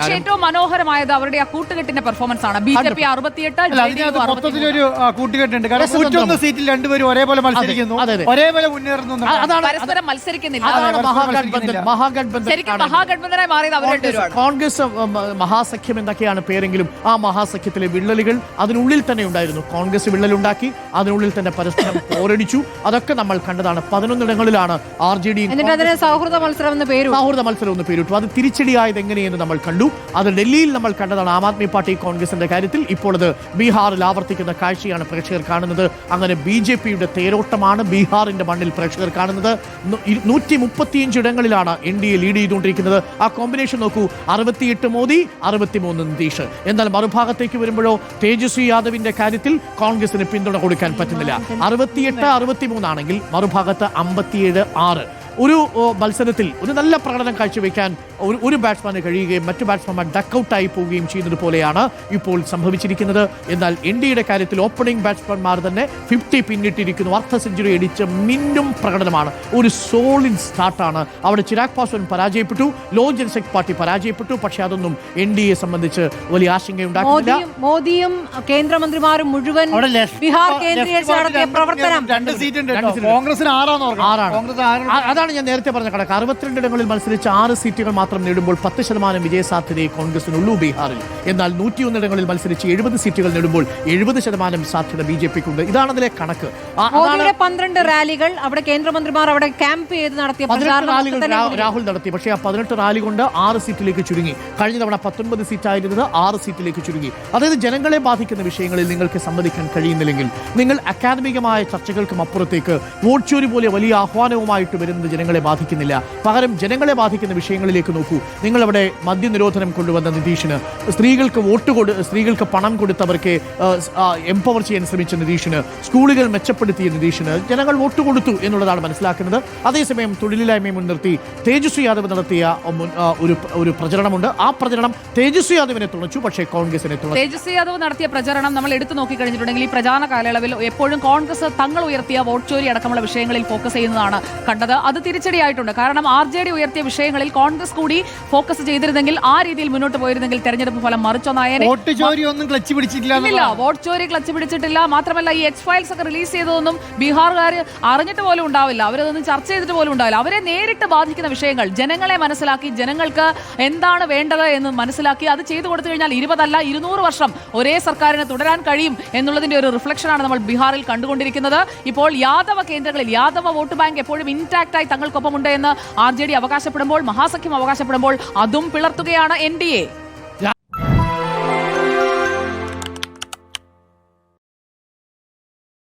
പക്ഷേ ഏറ്റവും മനോഹരമായത് അവരുടെ ആ കൂട്ടുകെട്ടിന്റെ പെർഫോമൻസ് ആണ്. ബി ജെ പി അറുപത്തിയെട്ട് മൊത്തത്തിലൊരു കൂട്ടുകെട്ടുണ്ട്. കാരണം. നൂറ്റൊന്ന് സീറ്റിൽ രണ്ടുപേരും ഒരേപോലെ മത്സരിക്കുന്നു. ഒരേപോലെ മുന്നേറുന്നു പരസ്പരം മത്സരിക്കുന്നില്ല. അതാണ്. മഹാഗഡ്ബന്ധനായി മാറിയത് അവരുടെ കോൺഗ്രസ് മഹാസഖ്യം എന്തൊക്കെയാണ് പേരെങ്കിലും ആ മഹാസഖ്യത്തിലെ വിള്ളലുകൾ അതിനുള്ളിൽ തന്നെ ഉണ്ടായിരുന്നു. കോൺഗ്രസ് വിള്ളലുണ്ടാക്കി അതിനുള്ളിൽ തന്നെ പരസ്പരം പോരടിച്ചു. അതൊക്കെ നമ്മൾ കണ്ടതാണ്. പതിനൊന്നിടങ്ങളിലാണ് ആർ ജെ ഡി സൗഹൃദ മത്സരം എന്ന് പേര് സൗഹൃദ മത്സരം ഒന്ന് പേരിട്ടു. അത് തിരിച്ചടിയായത് എങ്ങനെയെന്ന് നമ്മൾ കണ്ടു. അത് ഡൽഹിയിൽ നമ്മൾ കണ്ടതാണ് ആം ആദ്മി പാർട്ടി കോൺഗ്രസിന്റെ കാര്യത്തിൽ. ഇപ്പോൾ അത് ബീഹാറിൽ ആവർത്തിക്കുന്ന കാഴ്ചയാണ് പ്രേക്ഷകർ കാണുന്നത്. അങ്ങനെ ബി ജെ പിയുടെ തേരോട്ടമാണ് ബീഹാറിന്റെ മണ്ണിൽ പ്രേക്ഷകർ കാണുന്നത്. നൂറ്റി മുപ്പത്തിയഞ്ച് ഇടങ്ങളിലാണ് എൻ ഡി എ ലീഡ് ചെയ്തുകൊണ്ടിരിക്കുന്നത്. ആ കോമ്പിനേഷൻ നോക്കൂ. അറുപത്തിയെട്ട് മോദി അറുപത്തിമൂന്ന് നിതീഷ്. എന്നാൽ മറുഭാഗത്തേക്ക് വരുമ്പോഴോ തേജസ്വി യാദവിന്റെ കാര്യത്തിൽ കോൺഗ്രസിന് പിന്തുണ കൊടുക്കാൻ പറ്റുന്നില്ല. അറുപത്തിയെട്ട് അറുപത്തിമൂന്നാണെങ്കിൽ മറുഭാഗത്ത് അമ്പത്തിയേഴ് ആറ്. ഒരു മത്സരത്തിൽ ഒരു നല്ല പ്രകടനം കാഴ്ചവെക്കാൻ ഒരു ഒരു ബാറ്റ്സ്മാന് കഴിയുകയും മറ്റു ബാറ്റ്സ്മാൻമാർ ഡക്കൌട്ടായി പോവുകയും ചെയ്യുന്നത് പോലെയാണ് ഇപ്പോൾ സംഭവിച്ചിരിക്കുന്നത്. എന്നാൽ ഇന്ത്യയുടെ കാര്യത്തിൽ ഓപ്പണിംഗ് ബാറ്റ്സ്മാൻമാർ തന്നെ ഫിഫ്റ്റി പിന്നിട്ടിരിക്കുന്നു. അർദ്ധ സെഞ്ചുറി അടിച്ച് മിന്നും പ്രകടനമാണ്. ഒരു സോളിഡ് സ്റ്റാർട്ടാണ് അവിടെ ചിരാഗ് പാസ്വാൻ പരാജയപ്പെട്ടു. ലോ ജനശക്തി പാർട്ടി പരാജയപ്പെട്ടു. പക്ഷേ അതൊന്നും എൻ ഡി എ സംബന്ധിച്ച് വലിയ ആശങ്കയുണ്ടാക്കുന്നില്ല. മോദിയും കേന്ദ്രമന്ത്രിമാരും മുഴുവൻ ബിഹാർ കേന്ദ്രീകരിച്ച് നടത്തിയ പ്രവർത്തനം. രണ്ട് സീറ്റ്. കോൺഗ്രസിന് ആറാണ് ആ- അതാണ് ഞാൻ നേരത്തെ പറഞ്ഞ കണക്ക്. അറുപത്തിരണ്ട് ഇടങ്ങളിൽ മത്സരിച്ച് ആറ് സീറ്റുകൾ മാത്രം നേടുമ്പോൾ പത്ത് ശതമാനം വിജയ വിജയസാധ്യതയെ കോൺഗ്രസിനുള്ളൂ ബീഹാറിൽ. എന്നാൽ നൂറ്റിയൊന്ന് ഇടങ്ങളിൽ മത്സരിച്ച് എഴുപത് സീറ്റുകൾ നേടുമ്പോൾ എഴുപത് ശതമാനം സാധ്യത ബി ജെ പിക്കുണ്ട്. ഇതാണ് അതിലെ കണക്ക്. മോദിയുടെ പന്ത്രണ്ട് റാലികൾ അവിടെ കേന്ദ്രമന്ത്രിമാർ അവിടെ ക്യാമ്പ് ചെയ്ത് നടത്തിയ റാലികൾ രാഹുൽ നടത്തി. പക്ഷേ ആ പതിനെട്ട് റാലി കൊണ്ട് ആറ് സീറ്റിലേക്ക് ചുരുങ്ങി. കഴിഞ്ഞ തവണ പത്തൊൻപത് സീറ്റായിരുന്നത് ആറ് സീറ്റിലേക്ക് ചുരുങ്ങി. അതായത് ജനങ്ങളെ ബാധിക്കുന്ന വിഷയങ്ങളിൽ നിങ്ങൾക്ക് സമ്മതിക്കാൻ കഴിയുന്നില്ലെങ്കിൽ നിങ്ങൾ അക്കാദമികമായ ചർച്ചകൾക്കും അപ്പുറത്തേക്ക് വോട്ട് ചോരി പോലെ വലിയ ആഹ്വാനവുമായിട്ട് വരുന്നത് ജനങ്ങളെ ബാധിക്കുന്നില്ല. പകരം ജനങ്ങളെ ബാധിക്കുന്ന വിഷയങ്ങളിലേക്ക് നോക്കൂ. നിങ്ങളവിടെ മദ്യനിരോധനം കൊണ്ടുവന്ന നിതീഷിന് സ്ത്രീകൾക്ക് വോട്ട് കൊടു സ്ത്രീകൾക്ക് പണം കൊടുത്തവർക്ക് എംപവർ ചെയ്യാൻ ശ്രമിച്ച നിതീഷിന് സ്കൂളുകൾ മെച്ചപ്പെടുത്തിയ നിതീഷിന് ജനങ്ങൾ വോട്ട് കൊടുത്തു എന്നുള്ളതാണ് മനസ്സിലാക്കുന്നത്. അതേസമയം തൊഴിലില്ലായ്മയെ മുൻനിർത്തി തേജസ്വി യാദവ് നടത്തിയ ഒരു ഒരു പ്രചരണമുണ്ട്. ആ പ്രചരണം തേജസ്വി യാദവിനെ തുണച്ചു പക്ഷേ കോൺഗ്രസിനെ തുണച്ചു. തേജസ്വി യാദവ് നടത്തിയ പ്രചരണം നമ്മൾ എടുത്തു നോക്കി കഴിഞ്ഞിട്ടുണ്ടെങ്കിൽ ഈ പ്രചാരണ കാലയളവിൽ എപ്പോഴും കോൺഗ്രസ് തങ്ങൾ ഉയർത്തിയ വോട്ട് ചോരി അടക്കമുള്ള വിഷയങ്ങളിൽ ഫോക്കസ് ചെയ്യുന്നതാണ് കണ്ടത്. അത് തിരിച്ചടിയായിട്ടുണ്ട്. കാരണം ആർ ജെ ഡി ഉയർത്തിയ വിഷയങ്ങളിൽ കോൺഗ്രസ് കൂടി ഫോക്കസ് ചെയ്തിരുന്നെങ്കിൽ ആ രീതിയിൽ മുന്നോട്ട് പോയിരുന്നെങ്കിൽ തെരഞ്ഞെടുപ്പ് ഫലം മറിച്ചോ വോട്ട് ചോരി ഒന്നും ക്ലച്ച് പിടിച്ചിട്ടില്ല വോട്ട് ചോരി ക്ലച്ച് പിടിച്ചിട്ടില്ല. മാത്രമല്ല ഈ എക്സ് ഫയൽസ് ഒക്കെ റിലീസ് ചെയ്തതൊന്നും ബീഹാറുകാർ അറിഞ്ഞിട്ട് പോലും ഉണ്ടാവില്ല. അവരതൊന്നും ചർച്ച ചെയ്തിട്ട് പോലും ഉണ്ടാവില്ല. അവരെ നേരിട്ട് ബാധിക്കുന്ന വിഷയങ്ങൾ ജനങ്ങളെ മനസ്സിലാക്കി ജനങ്ങൾക്ക് എന്താണ് വേണ്ടത് എന്ന് മനസ്സിലാക്കി അത് ചെയ്തു കൊടുത്തു കഴിഞ്ഞാൽ ഇരുപതല്ല ഇരുന്നൂറ് വർഷം ഒരേ സർക്കാരിന് തുടരാൻ കഴിയും എന്നുള്ളതിന്റെ ഒരു റിഫ്ലക്ഷനാണ് നമ്മൾ ബീഹാറിൽ കണ്ടുകൊണ്ടിരിക്കുന്നത്. ഇപ്പോൾ യാദവ കേന്ദ്രങ്ങളിൽ യാദവ വോട്ട് ബാങ്ക് എപ്പോഴും ഇൻടാക്ട് ആയി തങ്ങൾക്കൊപ്പമുണ്ട് എന്ന് ആർ ജെ ഡി അവകാശപ്പെടുമ്പോൾ മഹാസഖ്യം അവകാശപ്പെടുമ്പോൾ അതും പിളർത്തുകയാണ് എൻ ഡി എ.